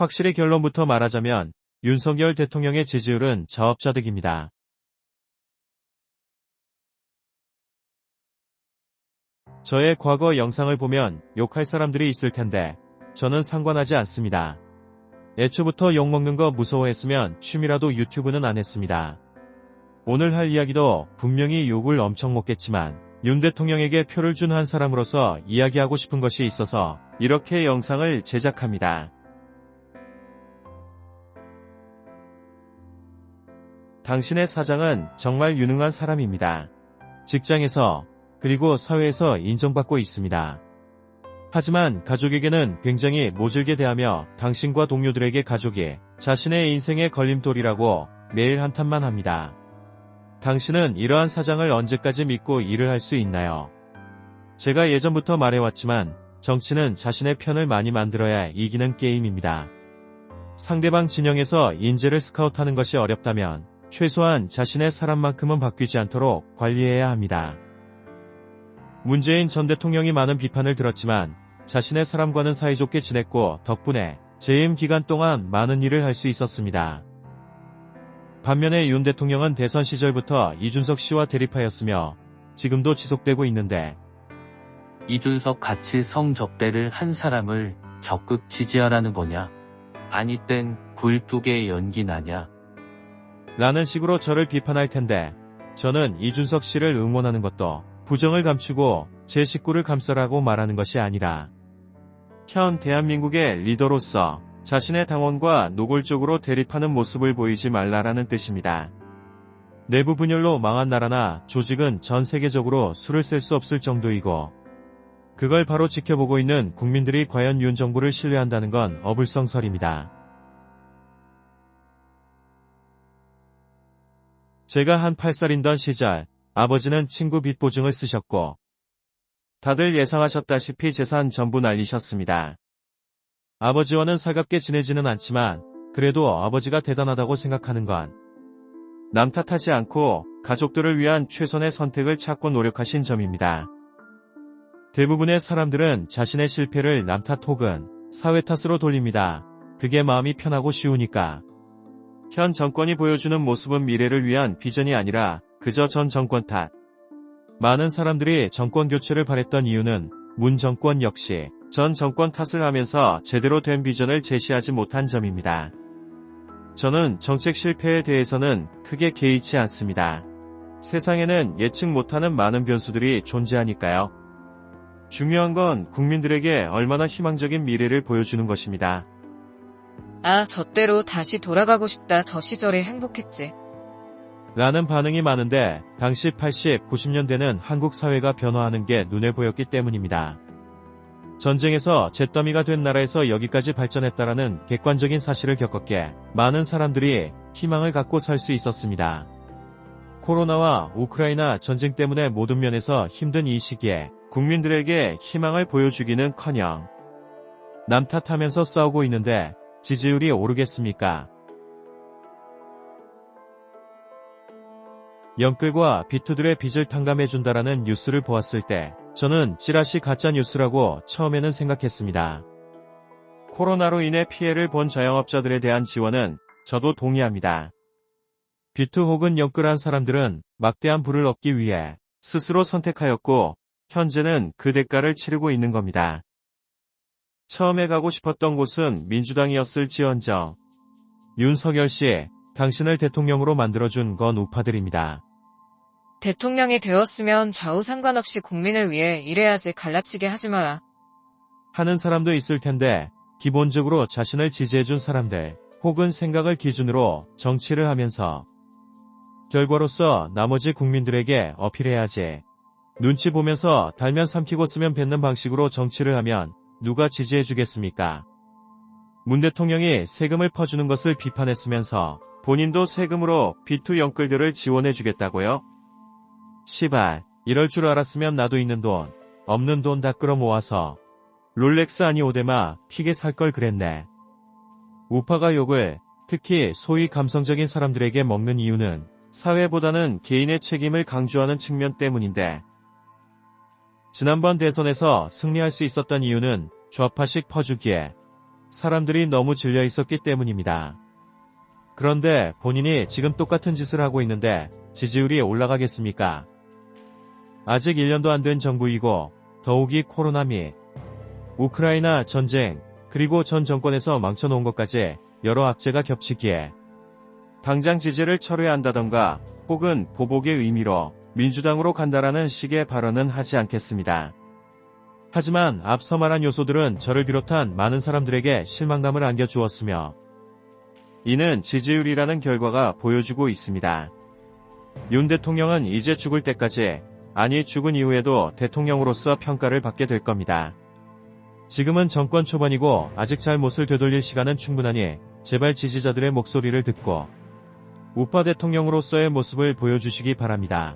확실히 결론부터 말하자면 윤석열 대통령의 지지율은 자업자득입니다. 저의 과거 영상을 보면 욕할 사람들이 있을 텐데 저는 상관하지 않습니다. 애초부터 욕먹는 거 무서워했으면 취미라도 유튜브는 안 했습니다. 오늘 할 이야기도 분명히 욕을 엄청 먹겠지만 윤 대통령에게 표를 준 한 사람으로서 이야기하고 싶은 것이 있어서 이렇게 영상을 제작합니다. 당신의 사장은 정말 유능한 사람입니다. 직장에서 그리고 사회에서 인정받고 있습니다. 하지만 가족에게는 굉장히 모질게 대하며 당신과 동료들에게 가족이 자신의 인생의 걸림돌이라고 매일 한탄만 합니다. 당신은 이러한 사장을 언제까지 믿고 일을 할 수 있나요? 제가 예전부터 말해왔지만 정치는 자신의 편을 많이 만들어야 이기는 게임입니다. 상대방 진영에서 인재를 스카우트하는 것이 어렵다면 최소한 자신의 사람만큼은 바뀌지 않도록 관리해야 합니다. 문재인 전 대통령이 많은 비판을 들었지만 자신의 사람과는 사이좋게 지냈고 덕분에 재임 기간 동안 많은 일을 할 수 있었습니다. 반면에 윤 대통령은 대선 시절부터 이준석 씨와 대립하였으며 지금도 지속되고 있는데 이준석 같이 성접대를 한 사람을 적극 지지하라는 거냐? 아니 땐 굴뚝에 연기 나냐? 라는 식으로 저를 비판할 텐데 저는 이준석 씨를 응원하는 것도 부정을 감추고 제 식구를 감싸라고 말하는 것이 아니라 현 대한민국의 리더로서 자신의 당원과 노골적으로 대립하는 모습을 보이지 말라라는 뜻입니다. 내부 분열로 망한 나라나 조직은 전 세계적으로 수를 셀 수 없을 정도이고 그걸 바로 지켜보고 있는 국민들이 과연 윤 정부를 신뢰한다는 건 어불성설입니다. 제가 한 8살인던 시절 아버지는 친구 빚 보증을 쓰셨고 다들 예상하셨다시피 재산 전부 날리셨습니다. 아버지와는 살갑게 지내지는 않지만 그래도 아버지가 대단하다고 생각하는 건 남 탓하지 않고 가족들을 위한 최선의 선택을 찾고 노력하신 점입니다. 대부분의 사람들은 자신의 실패를 남 탓 혹은 사회 탓으로 돌립니다. 그게 마음이 편하고 쉬우니까. 현 정권이 보여주는 모습은 미래를 위한 비전이 아니라 그저 전 정권 탓. 많은 사람들이 정권 교체를 바랬던 이유는 문 정권 역시 전 정권 탓을 하면서 제대로 된 비전을 제시하지 못한 점입니다. 저는 정책 실패에 대해서는 크게 개의치 않습니다. 세상에는 예측 못하는 많은 변수들이 존재하니까요. 중요한 건 국민들에게 얼마나 희망적인 미래를 보여주는 것입니다. 아, 저때로 다시 돌아가고 싶다. 저 시절에 행복했지. 라는 반응이 많은데 당시 80, 90년대는 한국 사회가 변화하는 게 눈에 보였기 때문입니다. 전쟁에서 잿더미가 된 나라에서 여기까지 발전했다라는 객관적인 사실을 겪었기에 많은 사람들이 희망을 갖고 살 수 있었습니다. 코로나와 우크라이나 전쟁 때문에 모든 면에서 힘든 이 시기에 국민들에게 희망을 보여주기는 커녕 남 탓하면서 싸우고 있는데 지지율이 오르겠습니까? 영끌과 비투들의 빚을 탕감해준다라는 뉴스를 보았을 때 저는 찌라시 가짜 뉴스라고 처음에는 생각했습니다. 코로나로 인해 피해를 본 자영업자들에 대한 지원은 저도 동의합니다. 비투 혹은 영끌한 사람들은 막대한 부를 얻기 위해 스스로 선택하였고 현재는 그 대가를 치르고 있는 겁니다. 처음에 가고 싶었던 곳은 민주당이었을지언정 윤석열 씨, 당신을 대통령으로 만들어준 건 우파들입니다. 대통령이 되었으면 좌우 상관없이 국민을 위해 일해야지 갈라치게 하지 마라. 하는 사람도 있을 텐데 기본적으로 자신을 지지해준 사람들 혹은 생각을 기준으로 정치를 하면서 결과로서 나머지 국민들에게 어필해야지. 눈치 보면서 달면 삼키고 쓰면 뱉는 방식으로 정치를 하면 누가 지지해 주겠습니까? 문 대통령이 세금을 퍼주는 것을 비판했으면서 본인도 세금으로 비투 영끌들을 지원해 주겠다고요? 시발, 이럴 줄 알았으면 나도 있는 돈, 없는 돈 다 끌어 모아서 롤렉스 아니 오데마 피게 살 걸 그랬네. 우파가 욕을 특히 소위 감성적인 사람들에게 먹는 이유는 사회보다는 개인의 책임을 강조하는 측면 때문인데 지난번 대선에서 승리할 수 있었던 이유는 좌파식 퍼주기에 사람들이 너무 질려 있었기 때문입니다. 그런데 본인이 지금 똑같은 짓을 하고 있는데 지지율이 올라가겠습니까? 아직 1년도 안 된 정부이고 더욱이 코로나 및 우크라이나 전쟁 그리고 전 정권에서 망쳐놓은 것까지 여러 악재가 겹치기에 당장 지지를 철회해야 한다던가 혹은 보복의 의미로 민주당으로 간다라는 식의 발언은 하지 않겠습니다. 하지만 앞서 말한 요소들은 저를 비롯한 많은 사람들에게 실망감을 안겨주었으며 이는 지지율이라는 결과가 보여주고 있습니다. 윤 대통령은 이제 죽을 때까지 아니 죽은 이후에도 대통령으로서 평가를 받게 될 겁니다. 지금은 정권 초반이고 아직 잘못을 되돌릴 시간은 충분하니 제발 지지자들의 목소리를 듣고 우파 대통령으로서의 모습을 보여주시기 바랍니다.